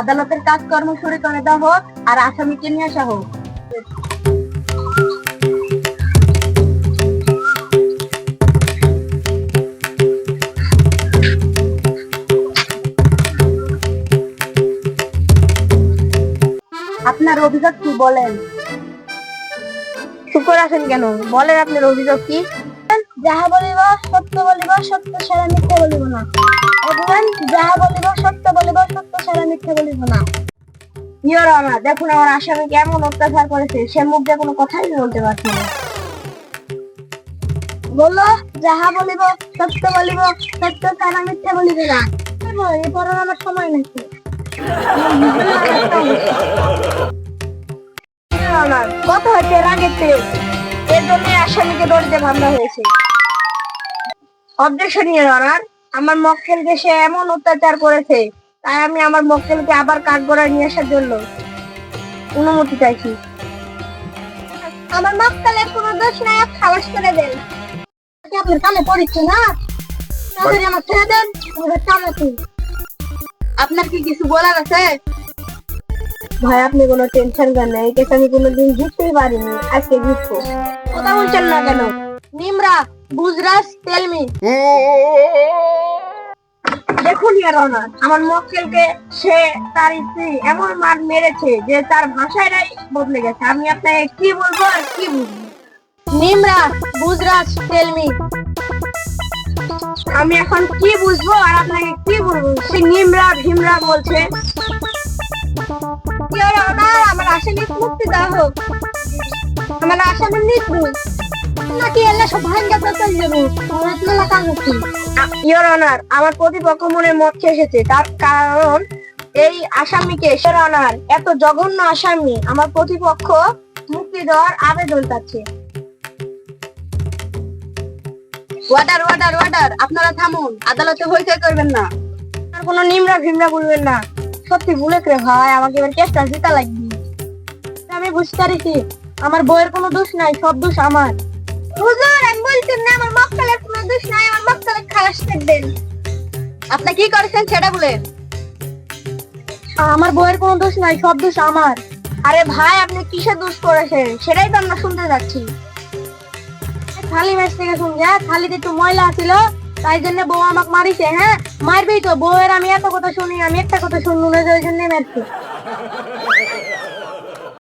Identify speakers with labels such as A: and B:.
A: আদালতের কাজকর্ম শুরু করে দেওয়া হোক আর আসামিকে নিয়ে আসা হোক। আপনার অভিযোগ কি বলেন? চুপ আছেন কেন? বলেন আপনার অভিযোগ কি? যাহা বলিব সত্য বলিব, সত্য সারা মিথ্যা বলিব না। অভিমান যাহা বলিব সত্য বলিব, সত্য সারা মিথ্যা বলিব না। ইয়র অনার, দেখুন আমার আসামি কেমন অত্যাচার করেছে। সে মুখ দিয়ে কোনো কথাই বলতে পারছে না। বলো যাহা বলিব সত্য বলিব, সত্য সারা মিথ্যা বলিব না। পড়ার আমার সময় নাকি কত হচ্ছে রাগের তেজ। এর জন্য আসামিকে দড়িতে ভাঙা হয়েছে। অবজেকশন ইয়ার অনার আমার মক্কেলকে সে এমন অত্যাচার করেছে তাই আমি আমার মক্কেলকে আবার কাঠগড়ায় নিয়ে আসার জন্য অনুমতি চাইছি। আমার মক্কেলের কোনো দোষ নাই আপনি খালাস করে দেন। আপনার কানে পড়েছে না? আমার ছেড়ে দেন আপনার কি কিছু বলার আছে? ভাই আপনি কোনো টেনশন করেন না এই কেসে আমি কোনোদিন জিততেই পারিনি। আজকে জিতবো কথা বলছেন না কেন? নিমরা গুজরাস তেলমি দেখুন ইয়ার অনার, আমার মক্কেলকে সে তার স্ত্রী এমন মার মেরেছে যে তার ভাষাটাই বদলে গেছে। আমি আপনাকে কি বলব আর কি বুঝব নিমরা গুজরাস তেলমি আমি এখন কি বুঝব আর আপনাকে কি বলব? সে নিমরা ভীমরা বলছে। ইয়ার আমার আসামি মুক্তি দেওয়া হোক। আমার আসামি মৃত্যু নাকি অনার আমার প্রতিপক্ষ মনে মত এসেছে তার কারণ এই আসামিকে ইয়োর অনার এত জঘন্য আসামি আমার প্রতিপক্ষ মুক্তি দেওয়ার আবেদন চাচ্ছে। ওয়ার্ডার ওয়ার্ডার ওয়ার্ডার আপনারা থামুন। আদালতে হইচই করবেন না। আর কোনো নিমরা ভিমরা বলবেন না। সত্যি ভুলে করে ভাই, আমাকে এবার কেসটা জিতা লাগবে। আমি বুঝতে পারিছি, আমার বইয়ের কোনো দোষ নাই, সব দোষ আমার। হুজুর আমি বলছি না আমার মক্কেলের কোনো দোষ নাই আমার মক্কেলের খালাস থাকবেন। আপনি কি করেছেন সেটা বলেন। আমার বইয়ের কোনো দোষ নাই সব দোষ আমার। আরে ভাই আপনি কিসের দোষ করেছেন? সেটাই তো আমরা শুনতে যাচ্ছি। খালি ম্যাচ থেকে শুন যা খালিতে একটু ময়লা ছিল তাই জন্য বউ আমাকে মারিছে হ্যাঁ? মারবেই তো বউয়ের আমি এত কথা শুনি আমি একটা কথা শুনব না ওই জন্য মারছে।